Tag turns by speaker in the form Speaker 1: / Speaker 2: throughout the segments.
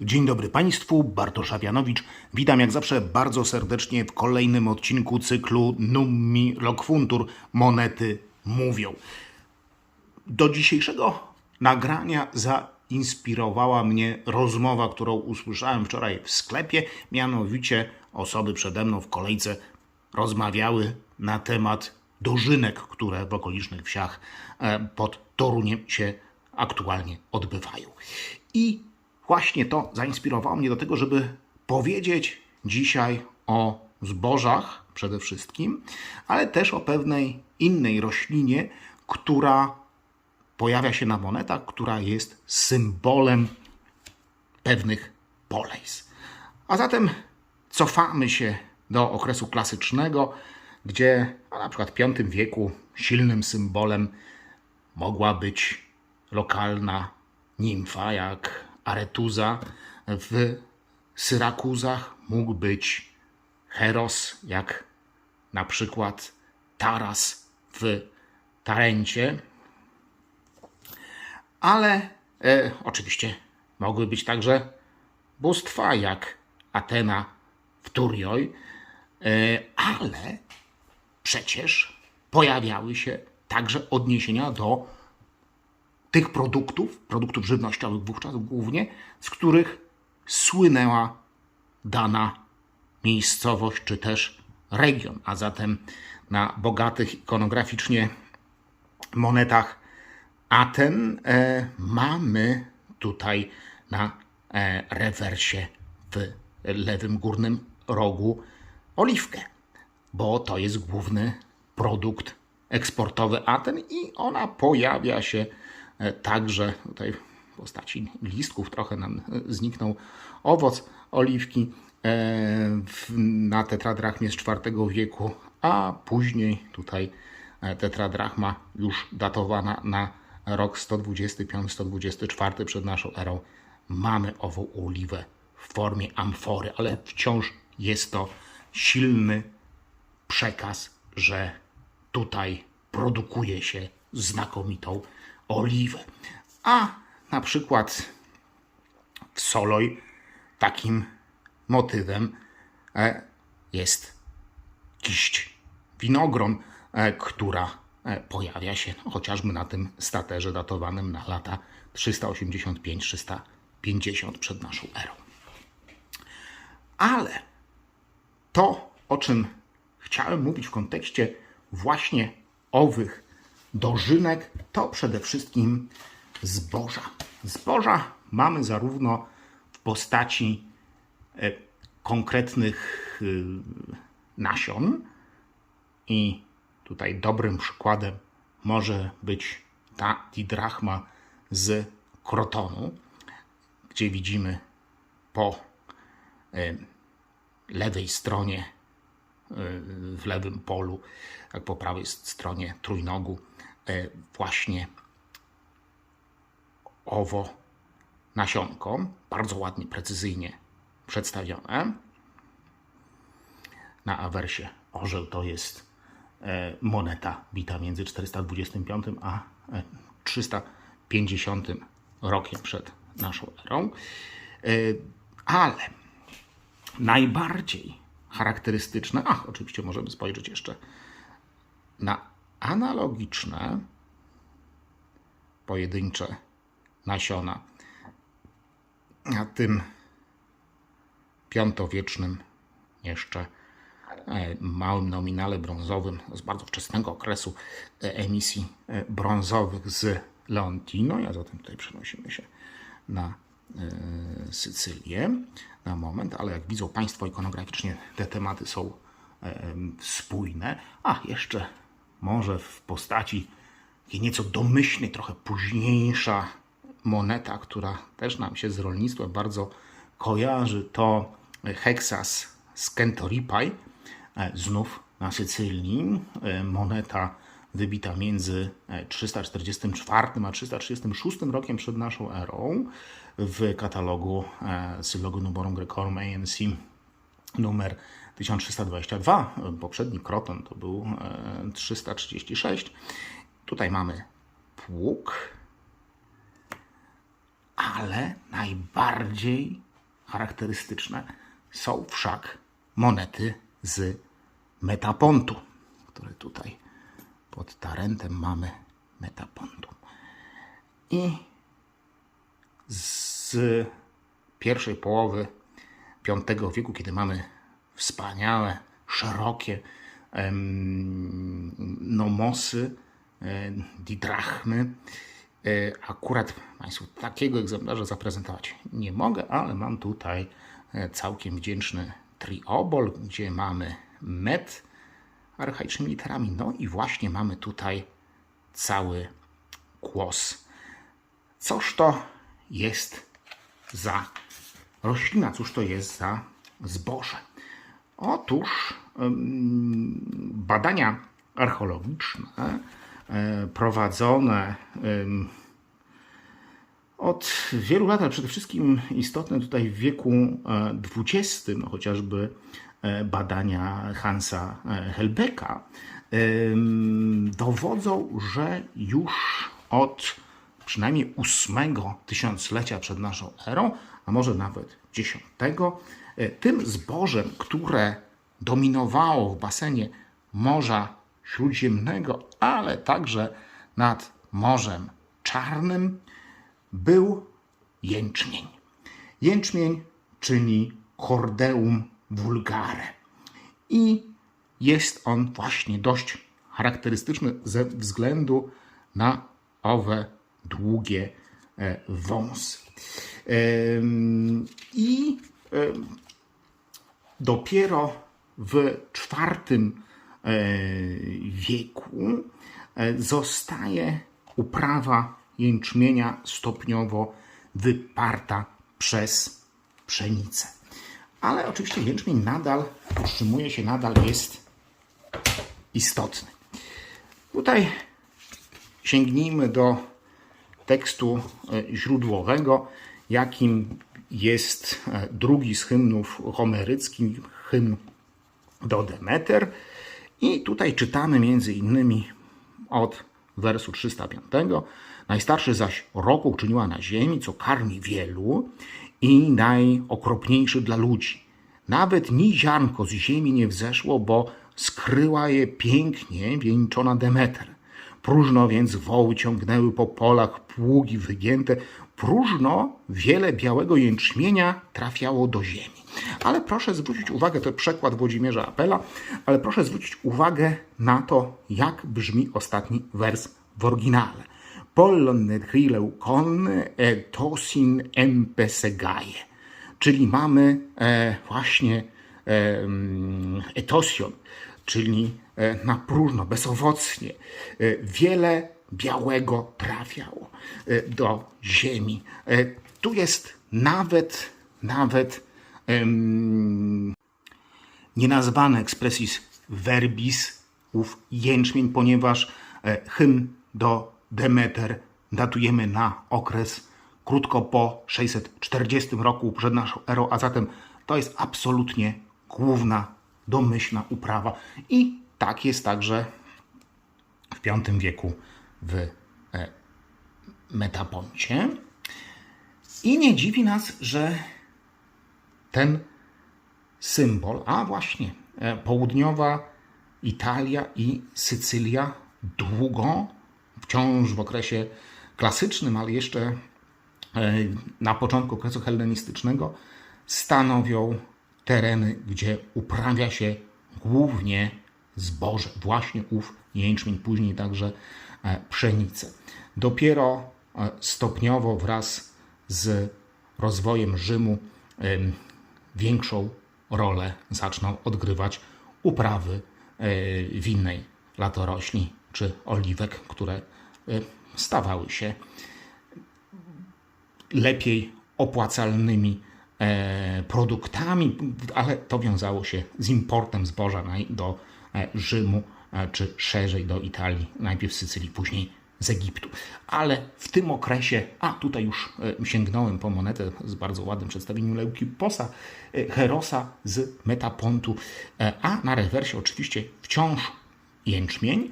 Speaker 1: Dzień dobry Państwu, Bartosz Awianowicz. Witam jak zawsze bardzo serdecznie w kolejnym odcinku cyklu Nummi Lokfuntur Monety Mówią. Do dzisiejszego nagrania zainspirowała mnie rozmowa, którą usłyszałem wczoraj w sklepie. Mianowicie osoby przede mną w kolejce rozmawiały na temat dożynek, które w okolicznych wsiach e, pod Toruniem się aktualnie odbywają. I właśnie to zainspirowało mnie do tego, żeby powiedzieć dzisiaj o zbożach przede wszystkim, ale też o pewnej innej roślinie, która pojawia się na monetach, która jest symbolem pewnych polejs. A zatem cofamy się do okresu klasycznego, gdzie a na przykład w V wieku silnym symbolem mogła być lokalna nimfa, jak Aretuza. W Syrakuzach mógł być Heros, jak na przykład Taras w Tarencie. Ale e, oczywiście mogły być także bóstwa, jak Atena w Turioj, e, ale przecież pojawiały się także odniesienia do tych produktów, produktów żywnościowych wówczas głównie, z których słynęła dana miejscowość czy też region. A zatem na bogatych ikonograficznie monetach Aten e, mamy tutaj na e, rewersie w lewym górnym rogu oliwkę, bo to jest główny produkt eksportowy Aten i ona pojawia się także tutaj w postaci listków, trochę nam e, zniknął owoc oliwki e, na tetradrachmie z IV wieku, a później tutaj e, tetradrachma już datowana na rok 125-124 przed naszą erą. Mamy ową oliwę w formie amfory, ale wciąż jest to silny przekaz, że tutaj produkuje się znakomitą oliwę. A na przykład w Soloj takim motywem e, jest kiść winogron, e, która e, pojawia się chociażby na tym staterze datowanym na lata 385-350 przed naszą erą. Ale to, o czym chciałem mówić w kontekście właśnie owych dożynek, to przede wszystkim zboża. Zboża mamy zarówno w postaci e, konkretnych y, nasion, i tutaj dobrym przykładem może być ta didrachma z krotonu, gdzie widzimy po e, lewej stronie, w lewym polu, jak po prawej stronie trójnogu, e, właśnie owo nasionko, bardzo ładnie, precyzyjnie przedstawione. Na awersie orzeł to jest e, moneta bita między 425 a e, 350 rokiem przed naszą erą. E, Ale najbardziej charakterystyczne, ach, oczywiście możemy spojrzeć jeszcze na analogiczne pojedyncze nasiona na tym piątowiecznym jeszcze e, małym nominale brązowym z bardzo wczesnego okresu e, emisji e, brązowych z Leontino. Ja zatem tutaj przenosimy się na Sycylię na moment, ale jak widzą Państwo ikonograficznie te tematy są e, spójne. A jeszcze może w postaci nieco domyślnej, trochę późniejsza moneta, która też nam się z rolnictwem bardzo kojarzy, to Hexas z Kentoripaj, e, znów na Sycylii. E, Moneta wybita między e, 344 a 336 rokiem przed naszą erą w katalogu e, Sylogu Nuborum Grecorum ANC numer 1322. Poprzedni kroton to był e, 336. Tutaj mamy pług, ale najbardziej charakterystyczne są wszak monety z Metapontu, które tutaj pod tarentem mamy Metapontu. I z pierwszej połowy V wieku, kiedy mamy wspaniałe, szerokie nomosy, e, didrachmy. E, akurat Państwu takiego egzemplarza zaprezentować nie mogę, ale mam tutaj e, całkiem wdzięczny triobol, gdzie mamy met archaicznymi literami. No i właśnie mamy tutaj cały kłos. Coż to jest za roślina? Cóż to jest za zboże? Otóż badania archeologiczne e, prowadzone od wielu lat, ale przede wszystkim istotne tutaj w wieku e, XX, no chociażby e, badania Hansa e, Helbecka, em, dowodzą, że już od przynajmniej ósmego tysiąclecia przed naszą erą, a może nawet dziesiątego, e, tym zbożem, które dominowało w basenie Morza Śródziemnego, ale także nad Morzem Czarnym, był jęczmień. Jęczmień czyni cordeum vulgare. I jest on właśnie dość charakterystyczny ze względu na owe długie e, wąsy. I dopiero w IV e, wieku e, zostaje uprawa jęczmienia stopniowo wyparta przez pszenicę. Ale oczywiście jęczmień nadal utrzymuje się, nadal jest istotny. Tutaj sięgnijmy do tekstu e, źródłowego, jakim jest e, drugi z hymnów homeryckich, hymn do Demeter. I tutaj czytamy między innymi od wersu 305. Najstarszy zaś rok uczyniła na ziemi, co karmi wielu i najokropniejszy dla ludzi. Nawet ni ziarnko z ziemi nie wzeszło, bo skryła je pięknie wieńczona Demeter. Próżno więc woły ciągnęły po polach pługi wygięte, próżno wiele białego jęczmienia trafiało do ziemi. Ale proszę zwrócić uwagę, to przekład Włodzimierza Apela, ale proszę zwrócić uwagę na to, jak brzmi ostatni wers w oryginale. Pollon nechrileu con e tosin empesegaje. Czyli mamy e, właśnie e, mm, etosion, czyli na próżno, bezowocnie. E, wiele białego trafiało e, do ziemi. E, Tu jest nawet, nawet em, nienazwany expressis verbis ów jęczmień, ponieważ e, hymn do Demeter datujemy na okres krótko po 640 roku przed naszą erą, a zatem to jest absolutnie główna, domyślna uprawa. I tak jest także w V wieku w e, Metaponcie. I nie dziwi nas, że ten symbol, a właśnie e, południowa Italia i Sycylia długo, wciąż w okresie klasycznym, ale jeszcze e, na początku okresu hellenistycznego, stanowią tereny, gdzie uprawia się głównie zboże, właśnie ów jęczmień, później także e, pszenicę. Dopiero e, stopniowo wraz z rozwojem Rzymu większą rolę zaczną odgrywać uprawy e, winnej latorośli czy oliwek, które stawały się lepiej opłacalnymi produktami, ale to wiązało się z importem zboża do Rzymu, e, czy szerzej do Italii, najpierw Sycylii, później z Egiptu. Ale w tym okresie, a tutaj już e, sięgnąłem po monetę z bardzo ładnym przedstawieniem Leukiposa, e, Herosa z Metapontu, e, a na rewersie oczywiście wciąż jęczmień.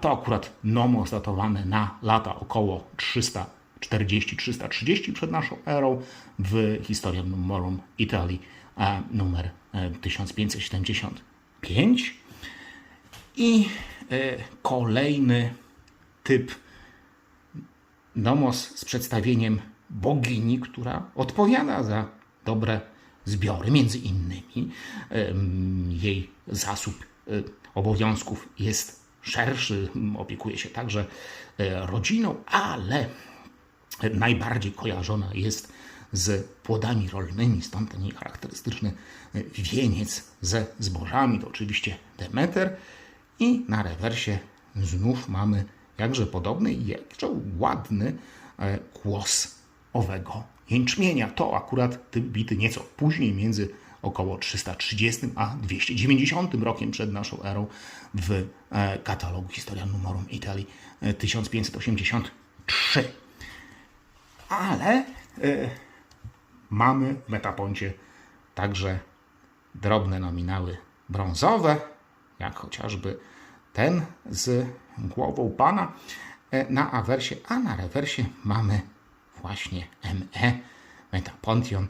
Speaker 1: To akurat nomos datowane na lata około 300 340-330 przed naszą erą w Historia Numorum Italii numer e, 1575. I e, kolejny typ nomos z przedstawieniem bogini, która odpowiada za dobre zbiory. Między innymi jej zasób e, obowiązków jest szerszy, opiekuje się także e, rodziną, ale najbardziej kojarzona jest z płodami rolnymi, stąd ten jej charakterystyczny wieniec ze zbożami, to oczywiście Demeter. I na rewersie znów mamy jakże podobny i jakże ładny e, kłos owego jęczmienia. To akurat ty- bity nieco później, między około 330 a 290 rokiem przed naszą erą w e, katalogu Historia Numorum Italii e, 1583. Ale e, mamy w metaponcie także drobne nominały brązowe, jak chociażby ten z głową pana e, na awersie, a na rewersie mamy właśnie ME, Metapontion,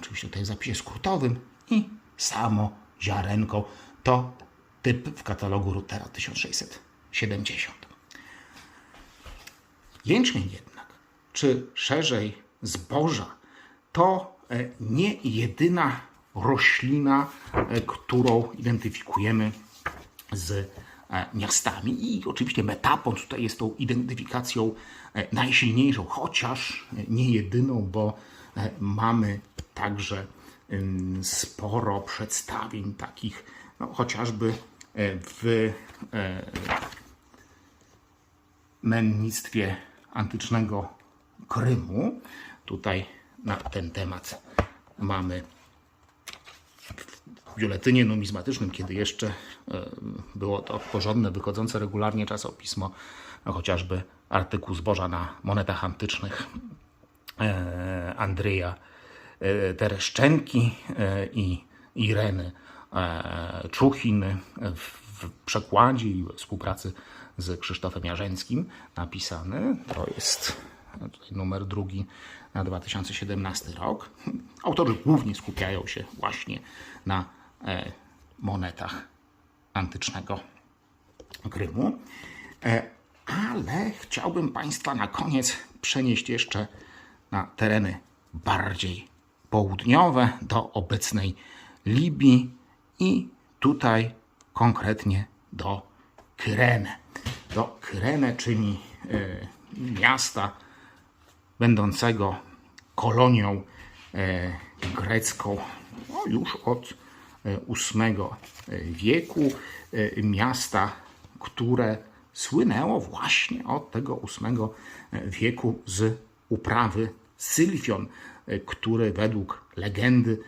Speaker 1: oczywiście tutaj w zapisie skrótowym i samo ziarenko. To typ w katalogu Rutera 1670. Jęczmień jednak, czy szerzej zboża, to e, nie jedyna roślina, e, którą identyfikujemy z e, miastami. I oczywiście metapon tutaj jest tą identyfikacją e, najsilniejszą, chociaż nie jedyną, bo mamy także sporo przedstawień takich, no, chociażby w mennictwie antycznego Krymu. Tutaj na ten temat mamy biuletynie numizmatycznym, kiedy jeszcze e, było to porządne, wychodzące regularnie czasopismo, no chociażby artykuł zboża na monetach antycznych e, Andrzeja e, Tereszczenki i Ireny e, Czuchin w, przekładzie i współpracy z Krzysztofem Jarzęckim napisany. To jest numer drugi na 2017 rok. Autorzy głównie skupiają się właśnie na monetach antycznego Krymu. E, ale chciałbym Państwa na koniec przenieść jeszcze na tereny bardziej południowe, do obecnej Libii i tutaj konkretnie do Kyrene. Do Kyrene, czyli e, miasta będącego kolonią e, grecką no, już od e, VIII wieku. E, miasta, które słynęło właśnie od tego VIII wieku z uprawy Sylfion, e, który według legendy,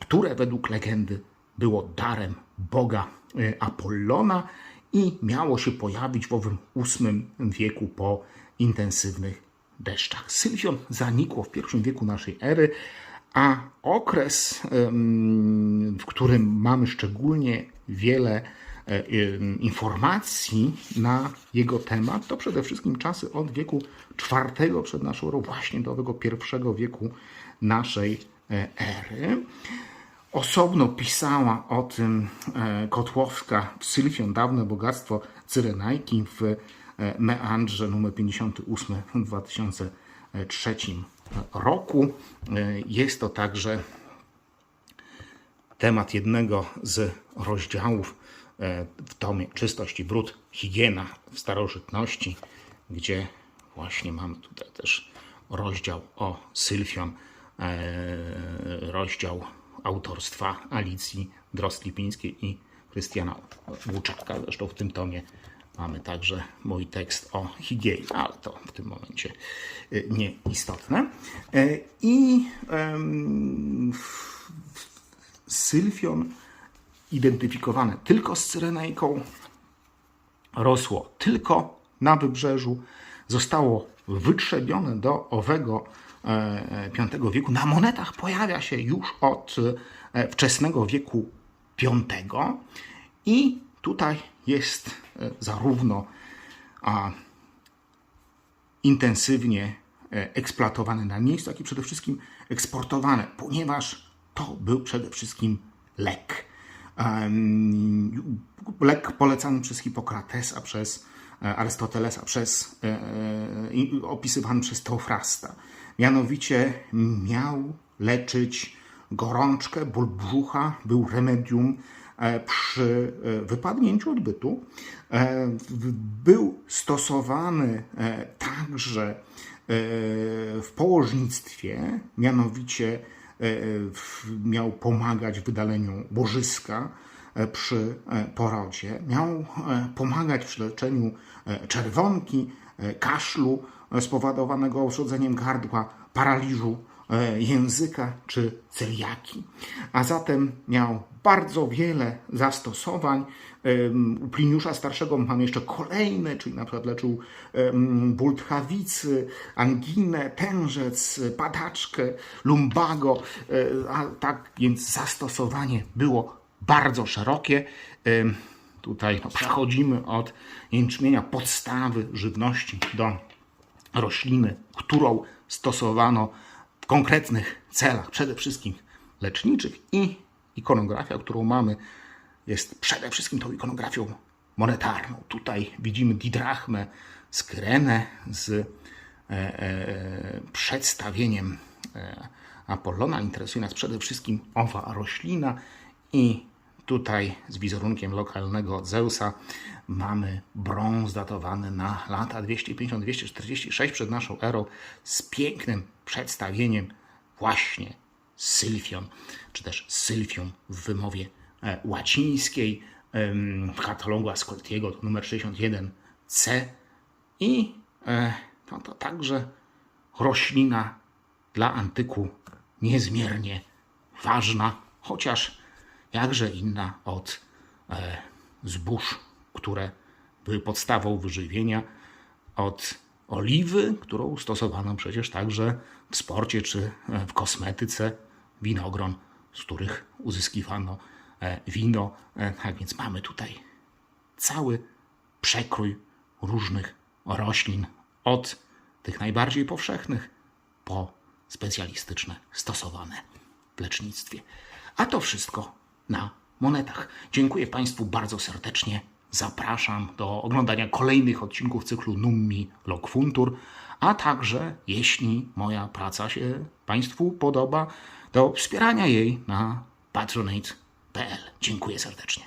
Speaker 1: które według legendy było darem Boga e, Apollona i miało się pojawić w owym VIII wieku po intensywnych deszczach. Sylfion zanikło w I wieku naszej ery, a okres, w którym mamy szczególnie wiele e, informacji na jego temat, to przede wszystkim czasy od wieku IV przed naszą erą, właśnie do owego I wieku naszej e, ery. Osobno pisała o tym e, Kotłowska w Sylfion, dawne bogactwo Cyrenajki w Meandrze numer 58 w 2003 roku. E, Jest to także temat jednego z rozdziałów e, w tomie Czystość i Brud, Higiena w starożytności, gdzie właśnie mamy tutaj też rozdział o Sylfion, e, rozdział autorstwa Alicji Drost-Lipińskiej i Krystiana Łuczaka. Zresztą w tym tomie mamy także mój tekst o higienie, ale to w tym momencie y, nieistotne. E, I Sylfion identyfikowane tylko z Cyrenejką, rosło tylko na wybrzeżu, zostało wytrzebione do owego e, V wieku. Na monetach pojawia się już od e, wczesnego wieku V i tutaj jest e, zarówno a, intensywnie e, eksploatowane na miejscu, jak i przede wszystkim eksportowane, ponieważ to był przede wszystkim lek. Lek polecany przez Hipokratesa, przez e, Arystotelesa, przez, opisywany przez Teofrasta. Mianowicie miał leczyć gorączkę, ból brzucha, był remedium przy e, wypadnięciu odbytu. E, Był stosowany e, także e, w położnictwie, mianowicie e, miał pomagać w wydaleniu łożyska e, przy e, porodzie, miał e, pomagać przy leczeniu e, czerwonki, e, kaszlu e, spowodowanego uszkodzeniem gardła, paraliżu e, języka czy celiaki. A zatem miał bardzo wiele zastosowań. Em, U Pliniusza Starszego mamy jeszcze kolejne, czyli na przykład leczył em, ból tchawicy, anginę, tężec, padaczkę, lumbago, e, a tak więc zastosowanie było bardzo szerokie. Tutaj no, przechodzimy od jęczmienia podstawy żywności do rośliny, którą stosowano konkretnych celach, przede wszystkim leczniczych i ikonografia, którą mamy, jest przede wszystkim tą ikonografią monetarną. Tutaj widzimy didrachmę z Kyrenę, z e, e, przedstawieniem e, Apollona. Interesuje nas przede wszystkim owa roślina i tutaj z wizerunkiem lokalnego Zeusa mamy brąz datowany na lata 250-246 przed naszą erą z pięknym przedstawieniem właśnie Sylfion, czy też Sylfium w wymowie e, łacińskiej. W katalogu Ascoltiego to numer 61C i e, no to także roślina dla antyku niezmiernie ważna, chociaż jakże inna od e, zbóż, które były podstawą wyżywienia, od oliwy, którą stosowano przecież także w sporcie czy e, w kosmetyce, winogron, z których uzyskiwano e, wino. E, Tak więc mamy tutaj cały przekrój różnych roślin, od tych najbardziej powszechnych po specjalistyczne, stosowane w lecznictwie. A to wszystko na monetach. Dziękuję Państwu bardzo serdecznie. Zapraszam do oglądania kolejnych odcinków cyklu Nummi Locfuntur, a także, jeśli moja praca się Państwu podoba, do wspierania jej na patronate.pl. Dziękuję serdecznie.